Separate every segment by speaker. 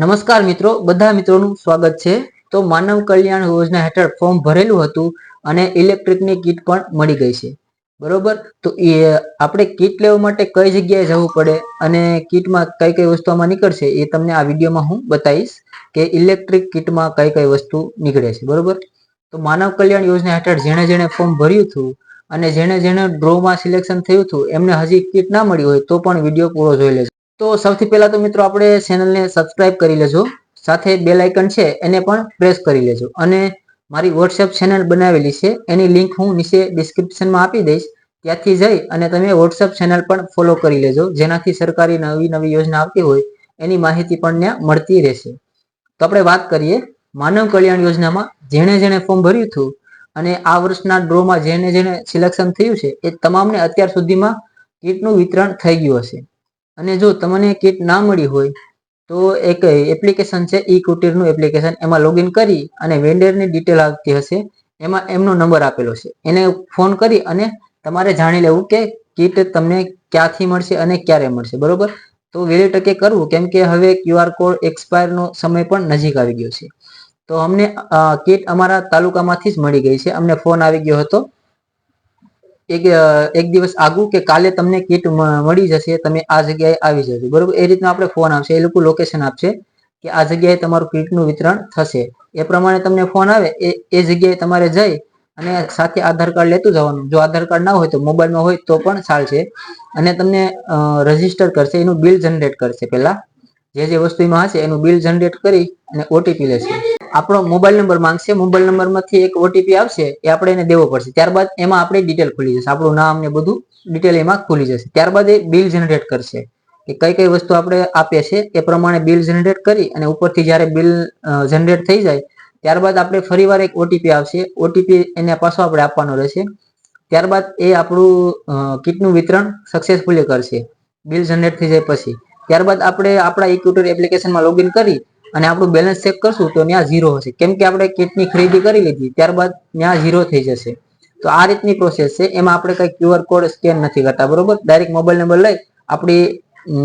Speaker 1: નમસ્કાર મિત્રો, બધા મિત્રોનું સ્વાગત છે. તો માનવ કલ્યાણ યોજના હેઠળ ફોર્મ ભરેલું હતું અને ઇલેક્ટ્રિકની કીટ પણ મળી ગઈ છે. બરોબર? તો એ આપણે કીટ લેવા માટે કઈ જગ્યાએ જવું પડે અને કીટમાં કઈ કઈ વસ્તુ આમાં નીકળશે એ તમને આ વિડીયોમાં હું બતાવીશ કે ઇલેક્ટ્રિક કીટમાં કઈ કઈ વસ્તુ નીકળે છે. બરોબર? તો માનવ કલ્યાણ યોજના હેઠળ જેણે જેણે ફોર્મ ભર્યું હતું અને જેણે જેણે ડ્રોમાં સિલેક્શન થયું હતું, એમને હજી કીટ ના મળી હોય તો પણ વીડિયો પૂરો જોઈ લેજો. તો સૌથી પહેલા તો મિત્રો આપણે ચેનલને સબસ્ક્રાઇબ કરી લેજો. સાથે બેલ આઇકન છે, એને પણ પ્રેસ કરી લેજો. અને મારી વોટ્સએપ ચેનલ બનાવેલી છે, એની લિંક હું નીચે ડિસ્ક્રિપ્શનમાં આપી દઈશ. ત્યાંથી જઈ અને તમે વોટ્સએપ ચેનલ પણ ફોલો કરી લેજો. જેનાથી સરકારી નવી નવી યોજના આવતી હોય, એની માહિતી પણ ત્યાં મળતી રહેશે. તો આપણે વાત કરીએ માનવ કલ્યાણ યોજનામાં જેણે જેણે ફોર્મ ભર્યું હતું અને આ વર્ષના ડ્રોમાં જેને જેને સિલેક્શન થયું છે, એ તમામને અત્યાર સુધીમાં કીટનું વિતરણ થઈ ગયું હશે. અને જો તમને કીટ ના મળી હોય, તો એક એપ્લિકેશન છે, ઈ કુટીરનું એપ્લિકેશન એમાં લોગિન કરી અને વેન્ડરની ડિટેલ આવતી હશે. એમાં એમનો નંબર આપેલો છે. એને ફોન કરી અને તમારે જાણી લેવું કે કીટ તમને ક્યાંથી મળશે અને ક્યારે મળશે. બરોબર? તો વેલી ટકે કરવું, કેમ કે હવે ક્યુઆર કોડ એક્સપાયરનો સમય પણ નજીક આવી ગયો છે. તો અમને કીટ અમારા તાલુકામાંથી જ મળી ગઈ છે. અમને ફોન આવી ગયો હતો. એક એક દિવસ આગું કે કાલે તમને કીટ મળી જશે, તમે આ જગ્યાએ આવી જજો. બરોબર? એ રીતના આપણે ફોન આવશે. એ લોકો લોકેશન આપશે કે આ જગ્યાએ તમારું કીટનું વિતરણ થશે. એ પ્રમાણે તમને ફોન આવે, એ એ જગ્યાએ તમારે જઈ અને સાથે આધાર કાર્ડ લેતું જવાનું. જો આધાર કાર્ડ ના હોય તો મોબાઈલમાં હોય તો પણ ચાલશે અને તમને રજિસ્ટર કરશે. એનું બિલ જનરેટ કરશે પહેલા. જે જે વસ્તુ એમાં હશે એનું બિલ જનરેટ કરી અને ઓટીપી લેશે. આપણો મોબાઈલ નંબર માંગશે મોબાઈલ નંબરમાંથી એક ઓટીપી આવશે, એ આપણે એને દેવો પડશે. ત્યારબાદ એમાં આપણે ડિટેલ ખુલી જશે. આપણું નામ ને બધું ડિટેલ એમાં ખુલી જશે. ત્યારબાદ એ બિલ જનરેટ કરશે. કે કઈ કઈ વસ્તુ આપણે આપીએ છીએ, એ પ્રમાણે બિલ જનરેટ કરી અને ઉપરથી જ્યારે બિલ જનરેટ થઈ જાય, ત્યારબાદ આપણે ફરીવાર એક ઓટીપી આવશે. ઓટીપી એને પાછો આપણે આપવાનો રહેશે. ત્યારબાદ એ આપણું કીટનું વિતરણ સક્સેસફુલી કરશે. બિલ જનરેટ થઈ જાય પછી. ત્યારબાદ આપણે આપણા ઇક્યુટર એપ્લિકેશનમાં લોગિન કરી અને આપણું બેલેન્સ ચેક કરશું તો ત્યાં ઝીરો હશે. કેમ કે આપણે કીટની ખરીદી કરી લીધી, ત્યારબાદ ત્યાં ઝીરો થઈ જશે. તો આ રીતની પ્રોસેસ છે. એમાં આપણે કઈ ક્યુઆર કોડ સ્કેન નથી કરતા, બરોબર? ડાયરેક્ટ મોબાઈલ નંબર લઈ આપણી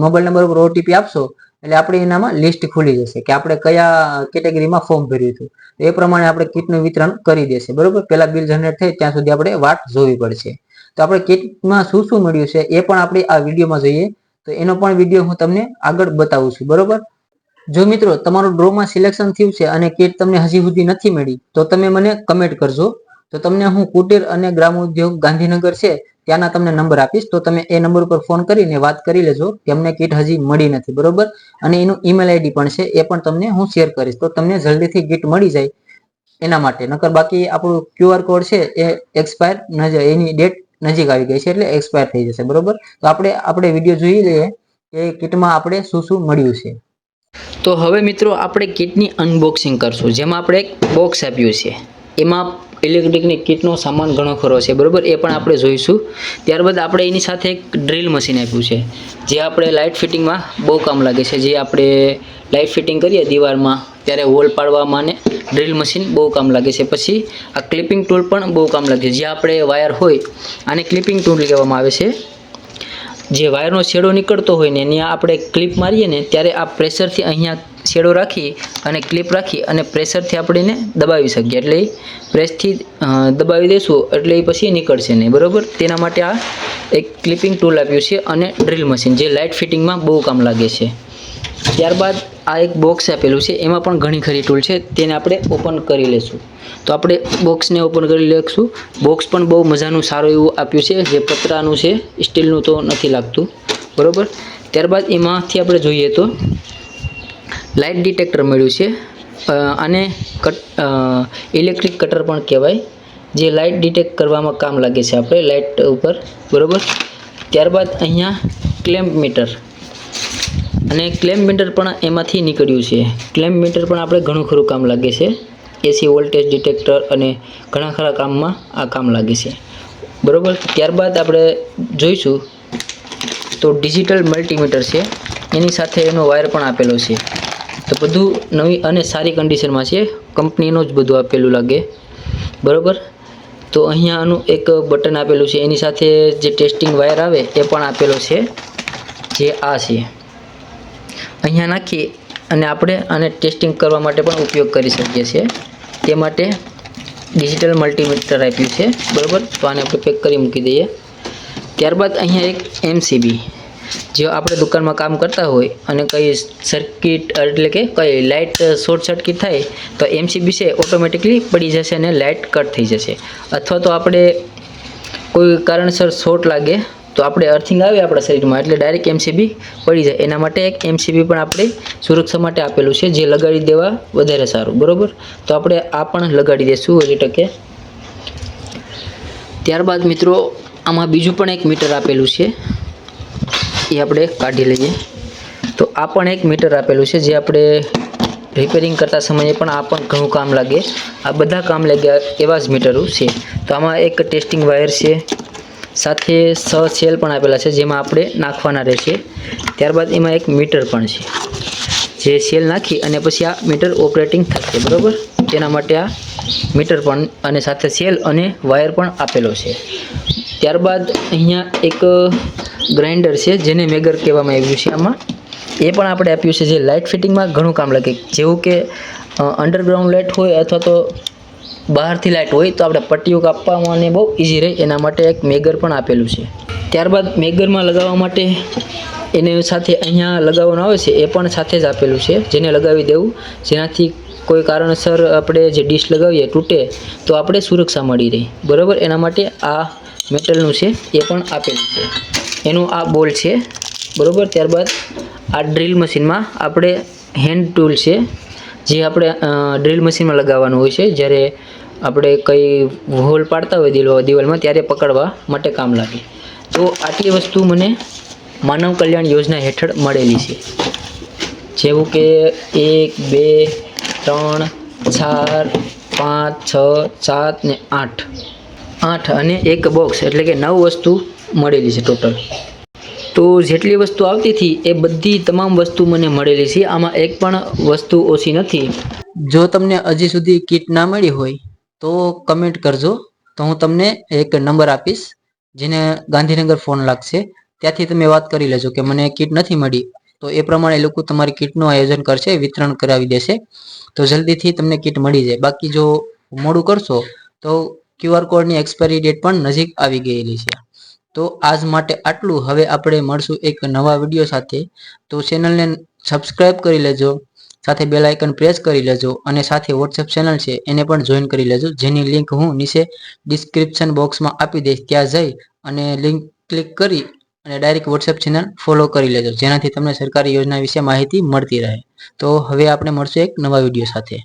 Speaker 1: મોબાઈલ નંબર ઉપર ઓટીપી આપશો, એટલે આપણે એનામાં લિસ્ટ ખુલી જશે કે આપણે કયા કેટેગરીમાં ફોર્મ ભર્યું હતું. એ પ્રમાણે આપણે કીટનું વિતરણ કરી દેશે, બરોબર? પહેલા બિલ જનરેટ થાય ત્યાં સુધી આપણે વાટ જોવી પડશે. તો આપણે કીટમાં શું શું મળ્યું છે એ પણ આપણે આ વિડીયોમાં જોઈએ. તો એનો પણ વીડિયો હું તમને આગળ બતાવું છું, બરોબર? જો મિત્રો, તમારું ડ્રોમાં સિલેક્શન થયું છે અને કીટ તમને હજી સુધી નથી મળી, તો તમે મને કમેન્ટ કરજો. તો તમને હું કુટીર અને ગ્રામ ઉદ્યોગ ગાંધીનગર છે, ત્યાંના તમને નંબર આપીશ. તો તમે એ નંબર ઉપર ફોન કરીને વાત કરી લેજો કે અમને કીટ હજી મળી નથી, બરોબર? અને એનું ઈમેલ આઈડી પણ છે, એ પણ તમને હું શેર કરીશ. તો તમને જલ્દીથી કીટ મળી જાય એના માટે. નકર બાકી આપણું ક્યુઆર કોડ છે, એ એક્સપાયર નજર એની ડેટ નજીક આવી ગઈ છે, એટલે એક્સપાયર થઈ જશે, બરોબર? તો આપણે આપણે વીડિયો જોઈ લઈએ કે કીટમાં આપણે શું શું મળ્યું છે.
Speaker 2: તો હવે મિત્રો આપણે કિટની અનબોક્સિંગ કરશું. જેમાં આપણે એક બોક્સ આપ્યું છે. એમાં ઇલેક્ટ્રિકની કિટનો સામાન ઘણો ખરો છે, બરાબર? એ પણ આપણે જોઈશું. ત્યારબાદ આપણે એની સાથે એક ડ્રિલ મશીન આપ્યું છે, જે આપણે લાઇટ ફિટિંગમાં બહુ કામ લાગે છે. જે આપણે લાઇટ ફિટિંગ કરીએ દિવાલમાં, ત્યારે વોલ પાડવામાં ને ડ્રિલ મશીન બહુ કામ લાગે છે. પછી આ ક્લિપિંગ ટૂલ પણ બહુ કામ લાગે છે. જે આપણે વાયર હોય, આને ક્લિપિંગ ટૂલ કહેવામાં આવે છે. જે વાયરનો શેડો નીકળતો હોય ને ત્યાં આપણે ક્લિપ મારીએ ને ત્યારે આ પ્રેશરથી અહીંયા શેડો રાખી અને ક્લિપ રાખી અને પ્રેશરથી આપણે એને દબાવી શકીએ. એટલે એ પ્રેસથી દબાવી દઈશું એટલે એ પછી નીકળશે નહીં. બરાબર? તેના માટે આ એક ક્લિપિંગ ટૂલ આપ્યું છે અને ડ્રિલ મશીન જે લાઇટ ફિટિંગમાં બહુ કામ લાગે છે. ત્યારબાદ આ એક બોક્સ આપેલું છે. એમાં પણ ઘણી ખરી ટૂલ છે. તેને આપણે ઓપન કરી લઈશું તો આપણે બોક્સને ઓપન કરી લઈશું બોક્સ પણ બહુ મજાનું, સારું એવું આપ્યું છે. જે પતરાનું છે સ્ટીલનું તો નથી લાગતું. બરાબર? ત્યારબાદ એમાંથી આપણે જોઈએ તો લાઇટ ડિટેક્ટર મળ્યું છે. અને કટ ઇલેક્ટ્રિક કટર પણ કહેવાય. જે લાઇટ ડિટેક્ટ કરવામાં કામ લાગે છે આપણે લાઇટ ઉપર. બરાબર? ત્યારબાદ અહીંયા ક્લેમ્પ મીટર અને ક્લેમ મીટર પણ એમાંથી નીકળ્યું છે. ક્લેમ મીટર પણ આપણે ઘણું ખરું કામ લાગે છે. એસી વોલ્ટેજ ડિટેક્ટર અને ઘણા ખરા કામમાં આ કામ લાગે છે. બરાબર? ત્યારબાદ આપણે જોઈશું તો ડિજિટલ મલ્ટીમીટર છે. એની સાથે એનો વાયર પણ આપેલો છે. તો બધું નવી અને સારી કન્ડિશનમાં છે. કંપનીનું જ બધું આપેલું લાગે. બરાબર? તો અહીંયા આનું એક બટન આપેલું છે. એની સાથે જે ટેસ્ટિંગ વાયર આવે એ પણ આપેલો છે. જે આ છે. અહીંયા નાખી અને આપણે આને ટેસ્ટિંગ કરવા માટે પણ ઉપયોગ કરી શકીએ છીએ. તે માટે ડિજિટલ મલ્ટીમીટર આપ્યું છે, બરાબર? તો આને આપણે પેક કરી મૂકી દઈએ. ત્યારબાદ અહીંયા એક એમસીબી. જે આપણે દુકાનમાં કામ કરતા હોય અને કઈ સર્કિટ એટલે કે કઈ લાઇટ શોર્ટ સર્કિટ થાય, તો એમસીબી છે ઓટોમેટિકલી પડી જશે અને લાઇટ કટ થઈ જશે. અથવા તો આપણે કોઈ કારણસર શોર્ટ લાગે તો આપણે અર્થિંગ આવે આપણા શરીરમાં, એટલે ડાયરેક્ટ એમસીબી પડી જાય. એના માટે એક એમસીબી પણ આપણે સુરક્ષા માટે આપેલું છે, જે લગાડી દેવા વધારે સારું, બરાબર? તો આપણે આ પણ લગાડી દઈશું હજી ટકે. ત્યારબાદ મિત્રો, આમાં બીજું પણ એક મીટર આપેલું છે. એ આપણે કાઢી લઈએ. તો આ પણ એક મીટર આપેલું છે, જે આપણે રિપેરિંગ કરતા સમયે પણ આ પણ ઘણું કામ લાગે. આ બધા કામ લાગ્યા એવા જ મીટરો છે. તો આમાં એક ટેસ્ટિંગ વાયર છે સાથે સ સેલ પણ આપેલા છે, જેમાં આપણે નાખવાના રહેશે. ત્યારબાદ એમાં એક મીટર પણ છે. જે સેલ નાખી અને પછી આ મીટર ઓપરેટિંગ થશે, બરાબર? તેના માટે આ મીટર પણ અને સાથે સેલ અને વાયર પણ આપેલો છે. ત્યારબાદ અહીંયા એક ગ્રાઇન્ડર છે, જેને મેગર કહેવામાં આવ્યું છે આમાં. એ પણ આપણે આપ્યું છે, જે લાઇટ ફિટિંગમાં ઘણું કામ લાગે. જેવું કે અંડરગ્રાઉન્ડ લાઇટ હોય અથવા તો બહારથી લાઇટ હોય તો આપણે પટ્ટીઓ કાપવામાં અને બહુ ઇઝી રહે. એના માટે એક મેગર પણ આપેલું છે. ત્યારબાદ મેગરમાં લગાવવા માટે એને સાથે અહીંયા લગાવવાનું આવે છે, એ પણ સાથે જ આપેલું છે, જેને લગાવી દેવું. જેનાથી કોઈ કારણસર આપણે જે ડીશ લગાવીએ તૂટે, તો આપણે સુરક્ષા મળી રહે. બરાબર? એના માટે આ મેટલનું છે, એ પણ આપેલું છે. એનું આ બોલ છે. બરાબર? ત્યારબાદ આ ડ્રિલ મશીનમાં આપણે હેન્ડ ટૂલ છે જે આપણે ડ્રિલ મશીનમાં લગાવવાનું હોય છે, જ્યારે આપણે કઈ હોલ પાડતા હોય દિલો દિવાલમાં, ત્યારે પકડવા માટે કામ લાગે. તો આટલી વસ્તુ મને માનવ કલ્યાણ યોજના હેઠળ મળેલી છે. જેવું કે એક, બે, ત્રણ, ચાર, પાંચ, છ, સાત ને આઠ. આઠ અને એક બોક્સ એટલે કે નવ વસ્તુ મળેલી છે ટોટલ તો જેટલી વસ્તુ આવતી હતી એ બધી તમામ વસ્તુ મને મળેલી છે. આમાં એક પણ વસ્તુ ઓછી નથી.
Speaker 1: જો તમને હજી સુધી કીટ ના મળી હોય, તો કમેન્ટ કરજો. તો હું તમને એક નંબર આપીશ, જેને ગાંધીનગર ફોન લાગશે. ત્યાંથી તમે વાત કરી લેજો કે મને કીટ નથી મળી. તો એ પ્રમાણે લોકો તમારી કીટનું આયોજન કરશે, વિતરણ કરાવી દેશે. તો જલ્દીથી તમને કીટ મળી જાય. બાકી જો મોડું કરશો, તો ક્યુઆર કોડની એક્સપાયરી ડેટ પણ નજીક આવી ગયેલી છે. તો આજ માટે આટલું. હવે આપણે મળશું એક નવા વીડિયો સાથે. તો ચેનલને સબસ્ક્રાઈબ કરી લેજો, સાથે બેલ આઇકન પ્રેસ કરી લેજો અને સાથે વોટ્સએપ ચેનલ છે એને પણ જોઈન કરી લેજો. જેની લિંક હું નીચે ડિસ્ક્રિપ્શન બોક્સમાં આપી દઈશ. ત્યાં જઈ અને લિંક ક્લિક કરી અને ડાયરેક્ટ વોટ્સએપ ચેનલ ફોલો કરી લેજો. જેનાથી તમને સરકારી યોજના વિશે માહિતી મળતી રહે. તો હવે આપણે મળશું એક નવા વીડિયો સાથે.